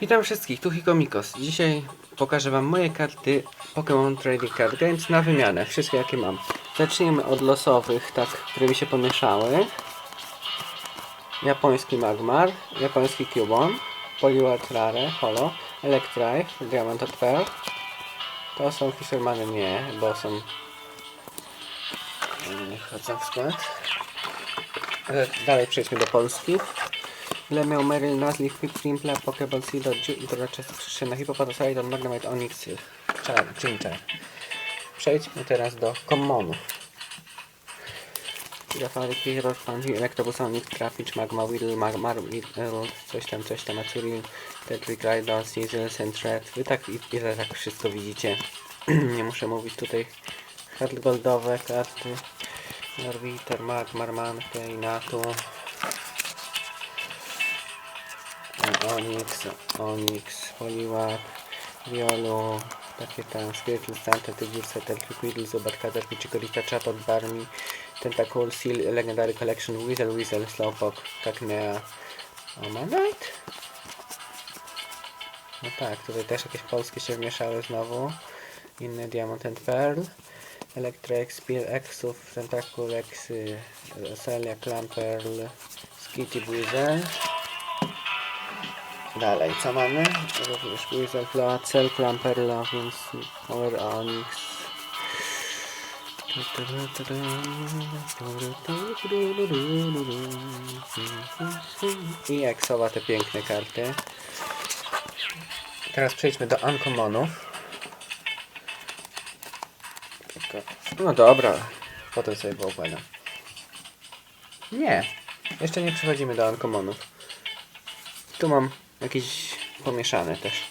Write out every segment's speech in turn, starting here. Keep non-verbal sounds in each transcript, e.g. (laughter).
Witam wszystkich, tu Hikomikos. Dzisiaj pokażę wam moje karty Pokémon Trading Card Games na wymianę, wszystkie jakie mam. Zacznijmy od losowych, tak, które mi się pomieszały. Japoński Magmar, japoński Cubon, Poliwag Rare, Holo, Electrive, Diamond od Pearl. To są Fishermany nie, bo są... Nie wchodzą w skład. Ale Dalej przejdźmy do Polski. Ile miał Meryl Nazli, Trimpla, Pokeball Seed, Droczest, Krzyszczyna, Hippopotasaurus, Magnemite, Onyx, Char, Chinchar. Przejdźmy teraz do Commonów. Girafary, Hero, Fungi, Electrobusonic, Traffic, Magma, Whittle, Magmar, coś tam, coś tam, Azuril, Tetrick, Rhydon, Sizzle, Sentret. Wy tak i ile tak wszystko widzicie. (clears throat) Nie muszę mówić tutaj. Hard goldowe karty. Norwiter, Magmar, Mankę, Inatu. Onyx, Onyx, Poliwag, Violu, takie tam, Spiritul Stanta, Tygielce, Telquiquidl, Zubat, Kaderki, Chikorita, Chapot, Barmi, Tentacool, Seal, Legendary Collection, Weasel, Weasel, Slowpoke, Kaknea, Omanite? No tak, tutaj też jakieś polskie się wmieszały znowu. Inny Diamond and Pearl. Electrex, Spear, Exów, Tentacool, Exy, Celia, Clamperl, Skitty, Weasel. Dalej, co mamy? Również Weasel, Floacel, Clamperla, więc Power Onyx. I Exowa te piękne karty. Teraz przejdźmy do Uncommonów. No dobra, potem sobie poopadam. Nie, jeszcze nie przechodzimy do Uncommonów. Tu mam jakieś pomieszane też.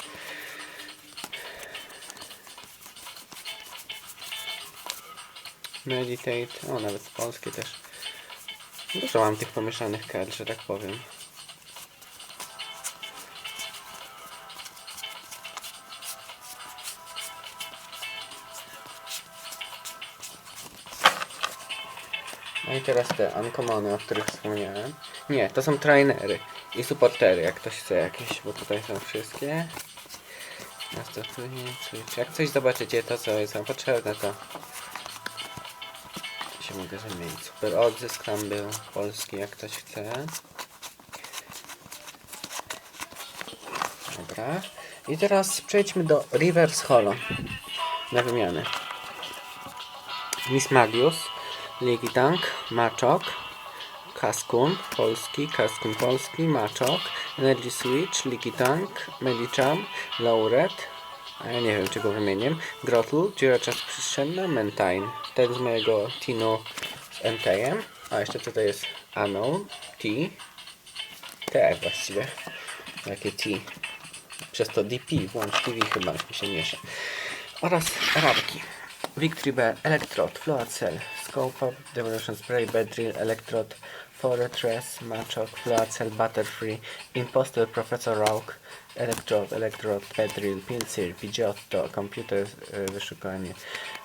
Meditate, o nawet polskie też. Dużo mam tych pomieszanych kart, że tak powiem. No i teraz te uncommony, o których wspomniałem. Nie, to są trainery i supportery, jak ktoś chce jakieś, bo tutaj są wszystkie. Następnie. Jak coś zobaczycie, to co jest wam potrzebne, to się mogę zamienić. Super odzysk tam był, polski, jak ktoś chce. Dobra. I teraz przejdźmy do Reverse Holo na wymianę. Miss Magius, Ligitank, Maczok, Kaskun polski, Kaskun polski, Maczok, Energy Switch, Ligitank, Medicham, Lauret, a ja nie wiem czy go wymienię, Grotl, Dziuraczas Przestrzenna, Mentine. Ten z mojego Tinu z MT-em. A jeszcze tutaj jest Unknown, T, T właściwie. Jakie T? Przez to DP, włącz TV chyba mi się miesza. Oraz rarki. Victory Bell, Electrode, Floacel, Scope Up, Devolution Spray, Bedrill, Electrode, Fortress, Machok, Floacel, Butterfree, Impostor, Professor Rogue, Electrode, Electrode, Bedrill, Pinsir, Pidgeotto, Computer, e, wyszukanie,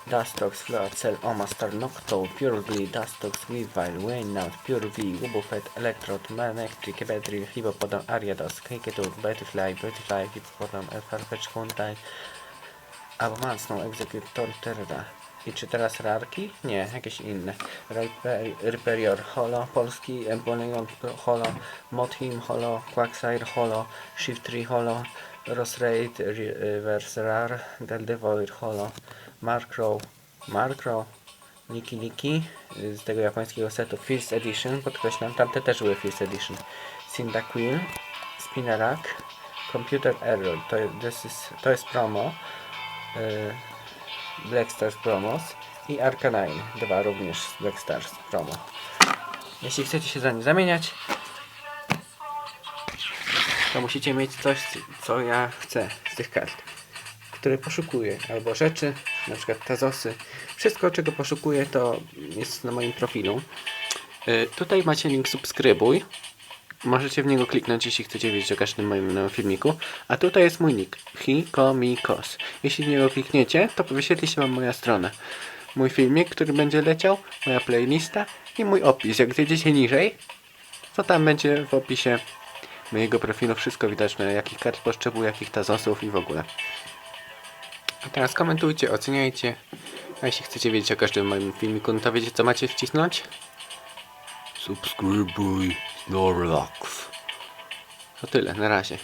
Dustox, Floacel, Omastar, Noctowl, Pure Glee, Dustox, Weavile, Waynout, Pure Glee, Wobbuffet, Electrode, Manectric, Bedrill, Hippopodon, Ariados, Kiketur, Butterfly, Butterfly, Hippopodon, Farfetch, Huntai, Albo Mansną, Executor Terra. I czy teraz rarki? Nie, jakieś inne. Riper- Riperior Holo, polski, Embolion Holo, Mothim Holo, Quagsire Holo, Shiftry Holo, Rosraid Reverse Rar, Deldevoid Holo, Markrow, Markrow, Niki Niki z tego japońskiego setu First Edition, podkreślam, tamte też były First Edition. Cyndaquil, Spinarak, Computer Error, to, is, to jest promo. y, Black Stars Promos i Arcanine, dwa również z Black Stars Promo. Jeśli chcecie się za nie zamieniać, to musicie mieć coś, co ja chcę z tych kart, które poszukuję, albo rzeczy, na przykład tazosy. Wszystko, czego poszukuję, to jest na moim profilu. Y, Tutaj macie link subskrybuj. Możecie w niego kliknąć, jeśli chcecie wiedzieć o każdym moim nowym filmiku. A tutaj jest mój nick, Hikomikos. Jeśli w niego klikniecie, to wyświetli się Wam moja strona. Mój filmik, który będzie leciał, moja playlista i mój opis. Jak zjedziecie niżej, to tam będzie w opisie na jego profilu wszystko widać, na jakich kart potrzebuje, jakich tazosów i w ogóle. A teraz komentujcie, oceniajcie. A jeśli chcecie wiedzieć o każdym moim filmiku, no to wiecie co macie wcisnąć? Subscribe, boy. No relax. To tyle, na razie.